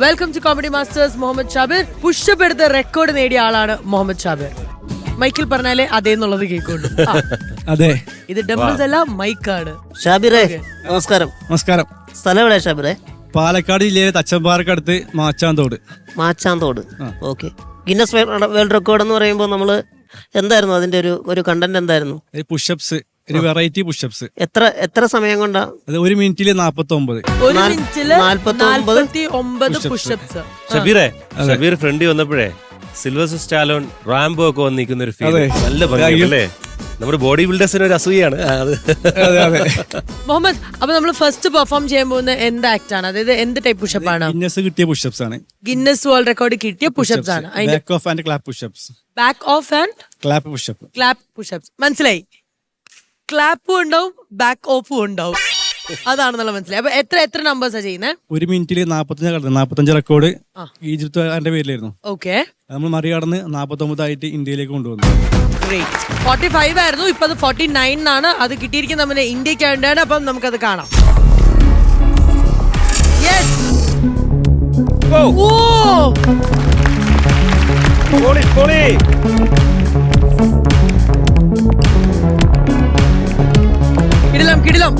Welcome to comedy masters Muhammad Shabir pushup എടുത്ത് record നേടിയ ആളാണ് മുഹമ്മദ് ഷാബിർ മൈക്കിൽ പറഞ്ഞാലേ അതേന്നുള്ളത് കേൾക്കുള്ളൂ. ആ, അതെ. ഇത് ഡംബിൾസ് അല്ല മൈക്കാണ് ഷാബിറേ നമസ്കാരം. നമസ്കാരം. സ്ഥലം എവിടെ ഷാബിറേ? പാലക്കാട് ജില്ലയിലെ തച്ചമ്പാറക്കടുത്ത് Machanthode. Machanthode. Okay Guinness world record എന്ന് പറയുമ്പോൾ നമ്മൾ എന്തായിരുന്നു അതിന്റെ ഒരു ഒരു കണ്ടന്റ് എന്തായിരുന്നു? പുഷപ്സ് ഒരു വെറൈറ്റി പുഷപ്സ് എത്ര എത്ര സമയം കൊണ്ടാ? അത് ഒരു മിനിറ്റിൽ നാപ്പത്തി ഒമ്പത് ഒരു നാൽ- മിനിറ്റിൽ നാല്പത്തി ഒമ്പത് നാൽപ്പത്തി ഒമ്പത് പുഷപ്സ് ഷബീറെ ഷബീർ ഫ്രണ്ടി വന്നപ്പോഴേ സിൽവർ സ്റ്റാലോൺ റാംബോ ഒക്കെ വന്ന് നിൽക്കുന്ന ഒരു ഫീൽ അതെ. നല്ല ഭംഗി അല്ലേ നമ്മുടെ ബോഡി ബിൽഡേഴ്സിന് ഒരു അസൂയാണ് ആ, അത്. അതെ അതെ. മുഹമ്മദ് അപ്പൊ നമ്മൾ ഫസ്റ്റ് പെർഫോം ചെയ്യാൻ പോകുന്ന എന്ത് ആക്ട് ആണ്? അതായത് എന്ത് ടൈപ്പ് പുഷപ്പ് ആണ്? ഗിന്നസ് കിട്ടിയ പുഷപ്സ് ആണ്. ഗിന്നസ് വേൾഡ് റെക്കോർഡ് കിട്ടിയ പുഷപ്സ് ആണ്. അതിന്റെ back off and clap pushups back off and clap pushup clap pushups മനസ്സിലായി? ക്ലാപ്പും ഉണ്ടാവും ബാക്ക് ഓഫും ഉണ്ടാവും. അതാണെന്നുള്ള മനസ്സിലായി അപ്പൊ എത്ര എത്ര നമ്പേഴ്സാ ചെയ്യുന്നത് ഒരു മിനിറ്റിൽ നാപ്പത്തഞ്ച് കടന്നു. നാപ്പത്തഞ്ച് റെക്കോർഡ് ഈജിപ്തുകാരന്റെ പേരിലായിരുന്നു. ഓക്കെ നമ്മൾ മറികടന്ന് നാപ്പത്തി ഒമ്പതായിട്ട് ഇന്ത്യയിലേക്ക് കൊണ്ടുവന്നു. ഫോർട്ടി ഫൈവ് ആയിരുന്നു. ഇപ്പൊ അത് ഫോർട്ടി നയൻ ആണ്. അത് കിട്ടിയിരിക്കുന്നത് നമ്മുടെ ഇന്ത്യയ്ക്ക് വേണ്ടിയാണ് അപ്പം നമുക്കത് കാണാം. ഓ പൊളി, പൊളി. കിടിലം കിടിലം.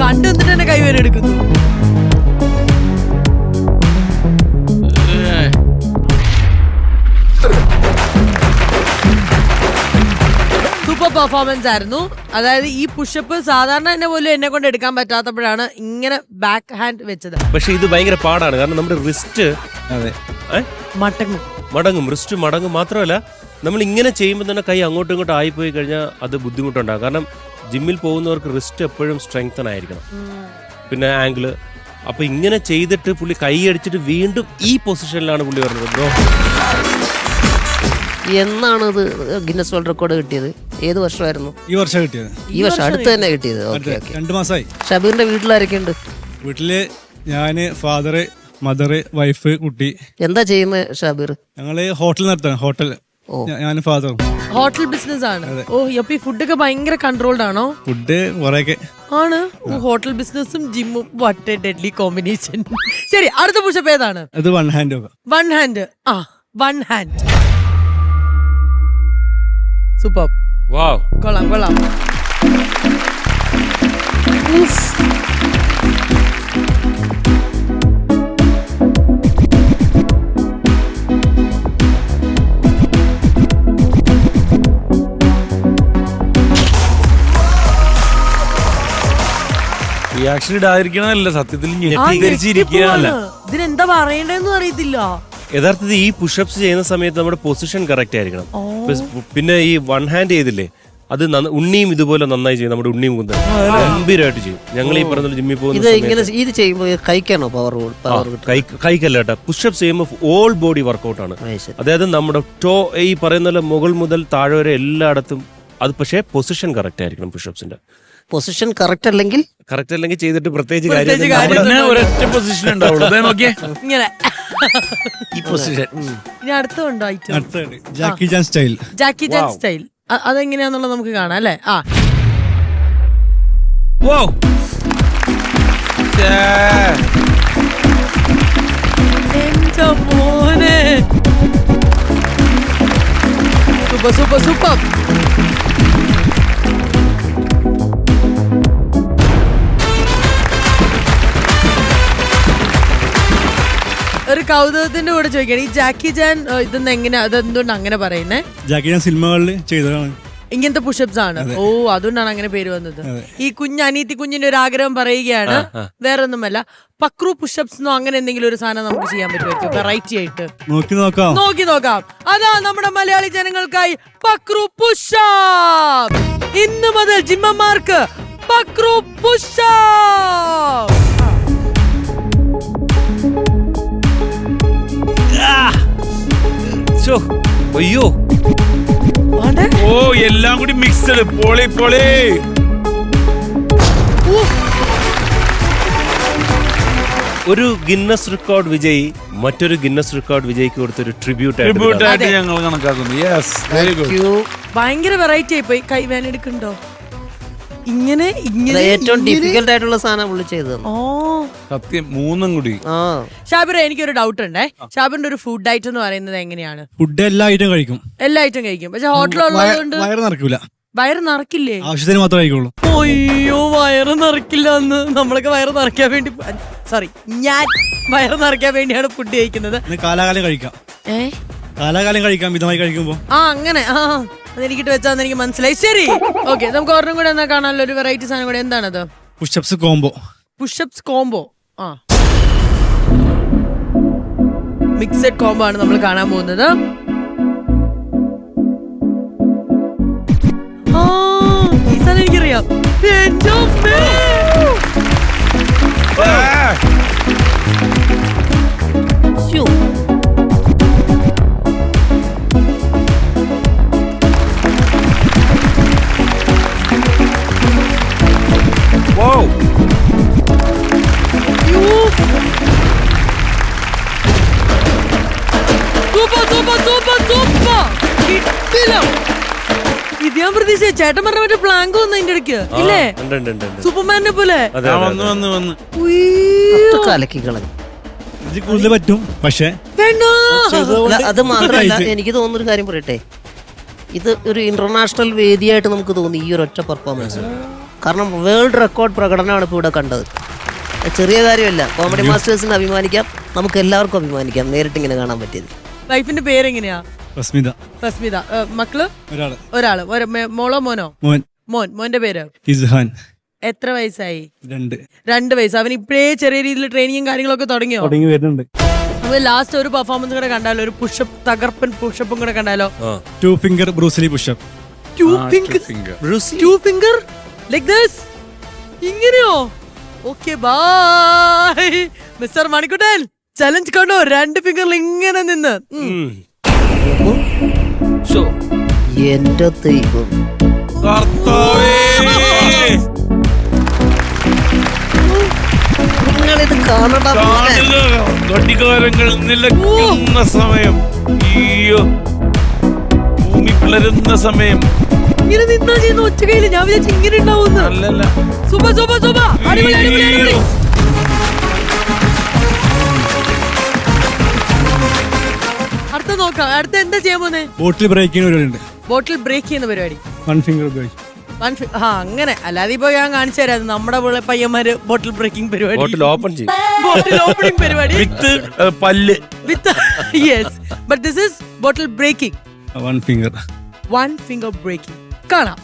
കണ്ടു എന്നിട്ട് തന്നെ കൈവരെ എടുക്കുന്നു. സൂപ്പർ പെർഫോമൻസ് ആയിരുന്നു. അതായത് ഈ പുഷപ്പ് സാധാരണ എന്നെ പോലും എന്നെ കൊണ്ട് എടുക്കാൻ പറ്റാത്തപ്പോഴാണ് ഇങ്ങനെ ബാക്ക് ഹാൻഡ് വെച്ചത്. പക്ഷെ ഇത് ഭയങ്കര പാടാണ്. കാരണം നമ്മുടെ റിസ്റ്റ് അതെ. മടങ്ങും. മടങ്ങും. റിസ്റ്റ് മടങ്ങും മാത്രമല്ല നമ്മൾ ഇങ്ങനെ ചെയ്യുമ്പോൾ തന്നെ കൈ അങ്ങോട്ടും ഇങ്ങോട്ടും ആയിപ്പോയി കഴിഞ്ഞാൽ അത് ബുദ്ധിമുട്ടുണ്ടാകും. കാരണം ജിമ്മിൽ പോകുന്നവർക്ക് റിസ്റ്റ് എപ്പോഴും സ്ട്രെങ്തൻ ആയിരിക്കണം. പിന്നെ ആംഗിൾ അപ്പൊ ഇങ്ങനെ ചെയ്തിട്ട് പുള്ളി കൈ അടിച്ചിട്ട് വീണ്ടും ഈ പൊസിഷനിലാണ് പുള്ളി വരുന്നത് ബ്രോ. എന്നാണ് ഇത് ഗിന്നസ് വേൾഡ് റെക്കോർഡ് കിട്ടിയത്? ഏത് വർഷമായിരുന്നു? ഈ വർഷം കിട്ടിയത്. ഈ വർഷം അടുത്ത് തന്നെ കിട്ടിയത്. Okay okay. രണ്ടു മാസമായി ഷബീറിന്റെ വീട്ടിലാരൊക്കെ ഉണ്ട് വീട്ടിൽ ഞാൻ ഫാദറ് മദറ് വൈഫ് കുട്ടി. എന്താ ചെയ്യുന്നത് ഷബീർ? ഞങ്ങൾ ഹോട്ടൽ നടത്താണ്. ഹോട്ടൽ ഓ. ഞാൻ ഫാദറും ഹോട്ടൽ ബിസിനസ് ആണ്. ഓ അപ്പൊ ഈ ഫുഡൊക്കെ ഭയങ്കര കൺട്രോൾഡ് ആണോ? ഫുഡ് കുറെയൊക്കെ. ആണ്. ഓ, ഹോട്ടൽ ബിസിനസ്സും ജിമ്മും വട്ട് ഡെഡ്ലി കോമ്പിനേഷൻ ശരി അടുത്ത പുഷപ്പ് ഏതാണ്? അത് വൺ ഹാൻഡ് ഒക്കെ. വൺ ഹാൻഡ് ആ വൺ ഹാൻഡ് സൂപ്പർ വാവ് കൊള്ളാം കൊള്ളാം. റിയാക്ഷൻ ഇടാതിരിക്കണമല്ല സത്യത്തിൽ. ഇതിനെന്താ പറയണ്ടെന്ന് അറിയത്തില്ല. യഥാർത്ഥത്തിൽ ഈ പുഷപ്സ് ചെയ്യുന്ന സമയത്ത് നമ്മുടെ പൊസിഷൻ കറക്റ്റ് ആയിരിക്കണം. പിന്നെ ഈ വൺ ഹാൻഡ് ചെയ്തില്ലേ അത് ഉണ്ണിയും ഇതുപോലെ നന്നായി ചെയ്യും നമ്മുടെ ഉണ്ണിയും കുന്തൻ ഗംഭീരമായിട്ട് ചെയ്യും. ഞങ്ങൾ ഈ പറഞ്ഞ ജിമ്മിൽ ഇത് പോകുന്ന ഇങ്ങനെ ഇത് ചെയ്യുമ്പോൾ കൈക്കാണോ പവർ കൈക്കല്ല കേട്ടോ. പുഷപ്സ് ചെയ്യുമ്പോൾ ഓൾ ബോഡി വർക്കൗട്ട് ആണ്. അതായത് നമ്മുടെ ടോ ഈ പറയുന്ന മുകൾ മുതൽ താഴെ വരെ എല്ലായിടത്തും അത് പക്ഷേ പൊസിഷൻ കറക്റ്റ് ആയിരിക്കണം പുഷപ്സിന്റെ പൊസിഷൻ കറക്റ്റ് അല്ലെങ്കിൽ കറക്റ്റ് അല്ലെങ്കിൽ ചെയ്തിട്ട് പ്രത്യേകിച്ച് പ്രത്യേകിച്ച് കാര്യം കാര്യം പിന്നെ ഒരൊറ്റ പൊസിഷൻ ഉണ്ടാവുള്ളൂ. ദേ നോക്കിയേ. ഇങ്ങനെ. ഈ പൊസിഷൻ ഇനി അടുത്തുണ്ടോ item Jackie Chan style Jackie Chan style അതെങ്ങനെയാന്നുള്ളത് നമുക്ക് കാണാം അല്ലേ? ആ. വോ എന്റെ മോനെ. Super super super. ഒരു കൗതുകത്തിന്റെ കൂടെ ചോദിക്കണം ഈ ജാക്കി ജാൻ ഇതെന്ന് എങ്ങനെ അതെന്തുകൊണ്ട് അങ്ങനെ പറയുന്നേ? ജാക്കി ജാൻ സിനിമകളിൽ ചെയ്തതാണ്. ഇങ്ങനത്തെ പുഷപ്സ് ആണ്. ഓ അതുകൊണ്ടാണ് അങ്ങനെ പേര് വന്നത്. ഈ കുഞ്ഞ് അനീതി കുഞ്ഞിന്റെ ഒരു ആഗ്രഹം പറയുകയാണ്. വേറെ ഒന്നുമല്ല പക്രു പുഷപ്സ് എന്നോ അങ്ങനെ എന്തെങ്കിലും ഒരു സാധനം നമുക്ക് ചെയ്യാൻ പറ്റുമായിരിക്കും വെറൈറ്റി ആയിട്ട്. നോക്കി നോക്കാം. നോക്കി നോക്കാം. അതാ നമ്മുടെ മലയാളി ജനങ്ങൾക്കായി പക്രു പുഷപ്പ്. ഇന്ന് മുതൽ ജിമ്മന്മാർക്ക് പക്രു പുഷപ്പ്. അയ്യോ? ഓ എല്ലാം കൂടി മിക്സഡ് പൊളി പൊളി. ഒരു ഗിന്നസ് റെക്കോർഡ് വിജയി മറ്റൊരു ഗിന്നസ് റെക്കോർഡ് വിജയിക്ക് കൊടുത്തൊരു ട്രിബ്യൂട്ട് ട്രിബ്യൂട്ട് ആയിട്ട് ആയിട്ട് ഞങ്ങൾ കണക്കാക്കുന്നു. യെസ് വെരി ഗുഡ് ഭയങ്കര വെറൈറ്റി ആയി പോയി. കൈ വേനെടുക്കുന്നുണ്ടോ? ഇങ്ങനെ ഇങ്ങനെ ഏറ്റവും ഡിഫിക്കൽട്ട് ആയിട്ടുള്ള സാധനം പുള്ളി ചെയ്തത് ഓ. സത്യം മൂന്നും കൂടി. ആ. ഷാബിറ എനിക്കൊരു ഡൗട്ട് ഉണ്ടേ ഷാബിറിന്റെ ഒരു ഫുഡ് ഐറ്റം എന്ന് പറയുന്നത് എങ്ങനെയാണ്? ഫുഡ് എല്ലാ ഐറ്റം കഴിക്കും. എല്ലാ ഐറ്റം കഴിക്കും. പക്ഷെ ഹോട്ടലുള്ളതുകൊണ്ട് വയറ് നിറക്കൂല വയറ് നിറക്കില്ലേ ആവശ്യത്തിന് മാത്രമേ കഴിക്കുള്ളൂ. അയ്യോ വയറ് നിറക്കില്ല എന്ന് നമ്മളൊക്കെ വയറ് നിറയ്ക്കാൻ വേണ്ടി സോറി ഞാൻ വയറ് നിറയ്ക്കാൻ വേണ്ടിയാണ് ഫുഡ് കഴിക്കുന്നത്. കാലാകാലം കഴിക്കാം. ഏ? കാലാകാലം കഴിക്കാം മിതമായി കഴിക്കുമ്പോൾ ആ അങ്ങനെ. ആ. അതെനിക്കിട്ട് വെച്ചാന്ന് എനിക്ക് മനസ്സിലായി. ശരി. ഓക്കെ നമുക്ക് ഒരെണ്ണം കൂടെ എന്നാ കാണാനല്ലോ ഒരു വെറൈറ്റി സാധനം കൂടെ. എന്താണത്? പുഷപ്സ് കോംബോ പുഷപ്സ് കോംബോ ആ. മിക്സഡ് കോംബോ ആണ് നമ്മൾ കാണാൻ പോകുന്നത്. ആ, ഈ സാധനം എനിക്കറിയാം. എന്റെ ഇത് ഞാൻ പ്രതീക്ഷിച്ച ചേട്ടൻ പറഞ്ഞ മറ്റേ പ്ലാങ്ക് വന്നു അതിന്റെ ഇടയ്ക്ക്. ആ, ഇല്ലേ? ഉണ്ട് ഉണ്ട് ഉണ്ട് ഉണ്ട്. സൂപ്പർമാനെ പോലെ. അതെ, ആ, അതെ, വന്ന് അതെ. വന്ന് വന്ന് ഉയ്യോ. ഇത് കലക്കി കളഞ്ഞു ഇത് കൂടുതൽ പറ്റും പക്ഷേ. വേണ്ട. അല്ല, അത് മാത്രമല്ല. എനിക്ക് തോന്നുന്നൊരു കാര്യം പറയട്ടെ. ഇത് ഒരു ഇന്റർനാഷണൽ വേദിയായിട്ട് നമുക്ക് തോന്നി ഈ ഒരു ഒറ്റ പെർഫോമൻസ് കാരണം വേൾഡ് റെക്കോർഡ് പ്രകടനമാണ് ഇപ്പോൾ ഇവിടെ കണ്ടത്. ചെറിയ കാര്യമല്ല കോമഡി മാസ്റ്റേഴ്സിന് അഭിമാനിക്കാം നമുക്ക് എല്ലാവർക്കും അഭിമാനിക്കാം നേരിട്ട് ഇങ്ങനെ കാണാൻ പറ്റിയത്. വൈഫിന്റെ പേരെങ്ങനെയാ? റസ്മിത റസ്മിത ഏ, മക്കൾ? ഒരാൾ. ഒരാൾ. ഒരു- മേ- മോളോ മോനോ? മോൻ. മോൻ. മോന്റെ പേര്? ഇസ്ഹാൻ. എത്ര വയസ്സായി? രണ്ട്. രണ്ട് വയസ്സ്. അവൻ ഇപ്പഴേ ചെറിയ രീതിയിൽ ട്രെയിനിങ്ങും കാര്യങ്ങളൊക്കെ തുടങ്ങിയോ? തുടങ്ങി വരുന്നുണ്ട്. ലാസ്റ്റ് ഒരു പെർഫോമൻസ് കൂടെ കണ്ടാലോ? ഒരു പുഷപ്പ് തകർപ്പൻ പുഷപ്പും കൂടെ കണ്ടാലോ? Two finger Bruce Lee pushup two finger two finger like this ഇങ്ങനെയോ? Okay bye mister Manikuttan challenge കണ്ടോ? രണ്ട് ഫിംഗറിൽ ഇങ്ങനെ നിന്ന്. ഉം. എന്റെ ദൈവം. നിങ്ങളിത് കാണണ്ട. ഘടികാരങ്ങൾ നിലയ്ക്കുന്ന സമയം. അയ്യോ. ഭൂമി പിളരുന്ന സമയം. ഇങ്ങനെ നിന്നാ ചെയ്യുന്ന ഒറ്റ ഞാൻ വിചാരിച്ചു ഇങ്ങനെ ഉണ്ടാവുന്നു അല്ലല്ല. സുബ സുബ സുബ. അടിപൊളി അടിപൊളി. അടുത്ത എന്താ ചെയ്യാൻ പോന്നെ? ബോട്ടിൽ ബ്രേക്കിന് പരിപാടിയുണ്ട്. ബോട്ടിൽ ബ്രേക്ക് ചെയ്യുന്ന പരിപാടി. വൺ ഫിംഗർ ഉപയോഗിച്ച് വൺ ഫി- ആ അങ്ങനെ. അല്ലാതെ ഇപ്പൊ ഞാൻ കാണിച്ചു തരാം. നമ്മുടെ പിള്ളേ പയ്യന്മാര് ബോട്ടിൽ ബ്രേക്കിംഗ് പരിപാടി. ബോട്ടിൽ ഓപ്പൺ ചെയ്യും. ബോട്ടിൽ ഓപ്പണിംഗ് പരിപാടി. വിത്ത് ഏ, പല്ല്. With yes but this is bottle breaking one finger one finger breaking കാണാം.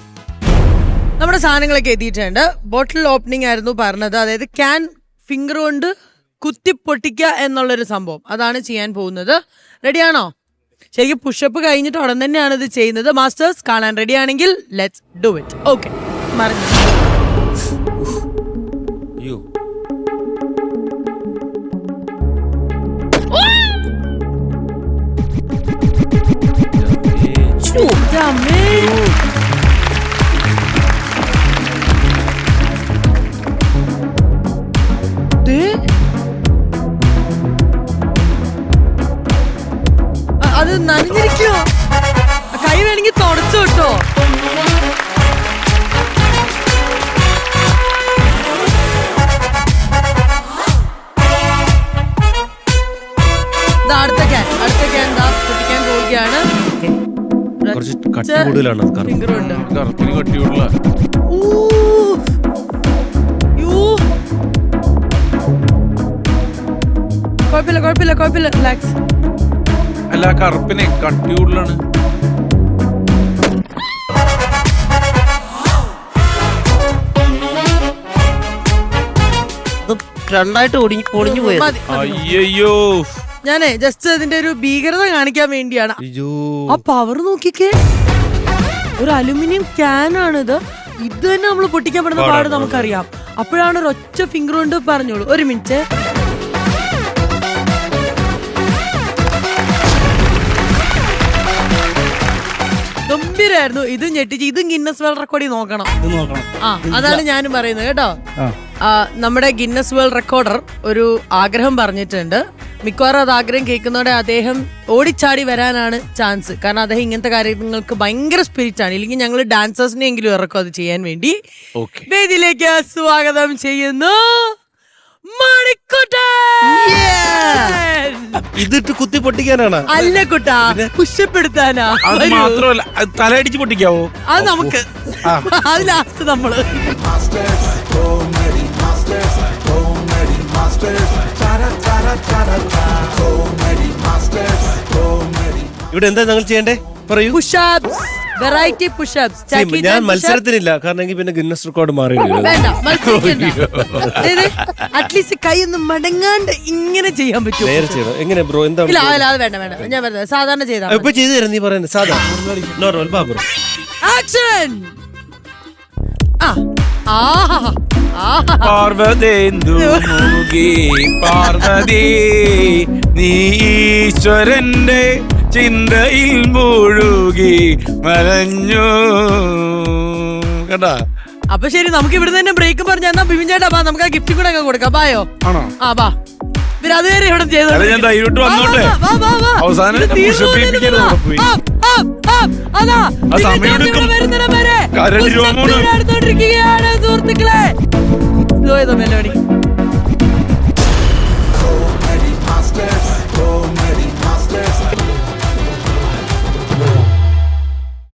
നമ്മുടെ സാധനങ്ങളൊക്കെ എത്തിയിട്ടുണ്ട്. ബോട്ടിൽ ഓപ്പണിംഗ് ആയിരുന്നു പറഞ്ഞത്. അതായത് ക്യാൻ ഫിംഗർ കൊണ്ട് കുത്തി പൊട്ടിക്കുക എന്നുള്ളൊരു സംഭവം. അതാണ് ചെയ്യാൻ പോകുന്നത്. റെഡിയാണോ ശരിക്കും പുഷപ്പ് കഴിഞ്ഞിട്ട് ഉടൻ തന്നെയാണ് ഇത് ചെയ്യുന്നത്. മാസ്റ്റേഴ്സ് കാണാൻ റെഡി ആണെങ്കിൽ ലെറ്റ്സ് ഡു ഇറ്റ് ഓക്കെ മറിഞ്ഞു. അത് നനഞ്ഞിരിക്കോ. കൈ വേണമെങ്കിൽ തുടച്ചു കിട്ടോ അടുത്ത ക്യാൻ അടുത്ത ക്യാൻ ദാ പൊട്ടിക്കാൻ പോവുകയാണ്. കുറച്ച് കട്ടി കൂടുതലാണ് കറുപ്പിന്. കുഴപ്പമില്ല കുഴപ്പമില്ല കുഴപ്പമില്ല. റിലാക്സ് അല്ല കറുപ്പിനെ കട്ടിയുള്ളാണ്. ഇത് രണ്ടായിട്ട് ഒടിഞ്ഞു പൊളിഞ്ഞു പോയത് അയ്യോ ഞാനേ ജസ്റ്റ് അതിന്റെ ഒരു ഭീകരത കാണിക്കാൻ വേണ്ടിയാണ്. അയ്യോ. ആ പവർ നോക്കിക്കേ. ഒരു അലുമിനിയം ക്യാൻ ആണിത്. ഇത് തന്നെ നമ്മൾ പൊട്ടിക്കാൻ പെടുന്ന പാട് നമുക്കറിയാം. അപ്പോഴാണ് ഒരു ഒറ്റ ഫിംഗർ കൊണ്ട് പറഞ്ഞോളൂ. ഒരു മിനിറ്റ് ഗംഭീരായിരുന്നു. ഇത് ഞെട്ടിച്ച് ഇതും ഗിന്നസ് വേൾഡ് റെക്കോർഡിൽ നോക്കണം. ഇത് നോക്കണം. ആ അതാണ് ഞാനും പറയുന്നത് കേട്ടോ. ആ. ആ, നമ്മുടെ ഗിന്നസ് വേൾഡ് റെക്കോർഡർ ഒരു ആഗ്രഹം പറഞ്ഞിട്ടുണ്ട്. മിക്കവാറും അത് ആഗ്രഹം കേൾക്കുന്നതോടെ അദ്ദേഹം ഓടിച്ചാടി വരാനാണ് ചാൻസ് കാരണം അദ്ദേഹം ഇങ്ങനത്തെ കാര്യങ്ങൾക്ക് ഭയങ്കര സ്പിരിറ്റ് ആണ്. ഇല്ലെങ്കിൽ ഞങ്ങൾ ഡാൻസേഴ്സിനെങ്കിലും ഇറക്കും അത് ചെയ്യാൻ വേണ്ടി. വേദിയിലേക്ക് സ്വാഗതം ചെയ്യുന്നു. ഇതിട്ട് കുത്തി പൊട്ടിക്കാനാണ്. അല്ല കുട്ടാ അത് വരൂ. മാത്രമല്ല അത് തലയടിച്ച് പൊട്ടിക്കാവോ? അത് നമുക്ക്. അത് ലാസ്റ്റ് നമ്മൾ. ഇവിടെ എന്താ ഞങ്ങൾ ചെയ്യണ്ടേ? പറയൂ. പുഷപ്സ് വെറൈറ്റി പുഷപ്സ് See, ഞാൻ മത്സരത്തിനില്ല. കാരണം എനിക്ക് പിന്നെ ഗിന്നസ് റെക്കോർഡ് മാറി വേണ്ട മത്സരിക്കണ്ട. അറ്റ്ലീസ്റ്റ് കൈ ഒന്ന് മടങ്ങാണ്ട് ഇങ്ങനെ ചെയ്യാൻ പറ്റും എങ്ങനെ ബ്രോ എന്താ ഇല്ല അത് വേണ്ട വേണ്ട. ഞാൻ പറഞ്ഞത് സാധാരണ ചെയ്താൽ ഇപ്പൊ ചെയ്തു തരാം നീ പറയുന്നത് സാധാ. നോർമൽ ബാ ബ്രോ ആക്ഷൻ ആ പാർവതേന്ദു പാർവതി നീ ഈശ്വരന്റെ ചിന്തയിൽ മുഴുകി മലഞ്ഞു. കേട്ടാ? അപ്പൊ ശരി നമുക്ക് ഇവിടെ തന്നെ ബ്രേക്ക് പറഞ്ഞ എന്നാ ബിബിൻ ചേട്ടാ ബാ നമുക്ക് ആ ഗിഫ്റ്റ് കൂടെ അങ്ങ് കൊടുക്കാം. ബായോ ആണോ? ആ ബാ പിന്നെ അതുവരെ ഇവിടെ ചെയ്തോ ഞാൻ ധൈര്യമായിട്ട് വന്നോട്ടെ. അവസാനം. അതാ. ആ സമയം എടുക്കും. വരുന്നിടം വരെ. കരടി രോമമാണ്. പുഷ്പത്തിന് അടുത്തോണ്ടിരിക്കുകയാണ് സുഹൃത്തുക്കളെ. മെലോഡി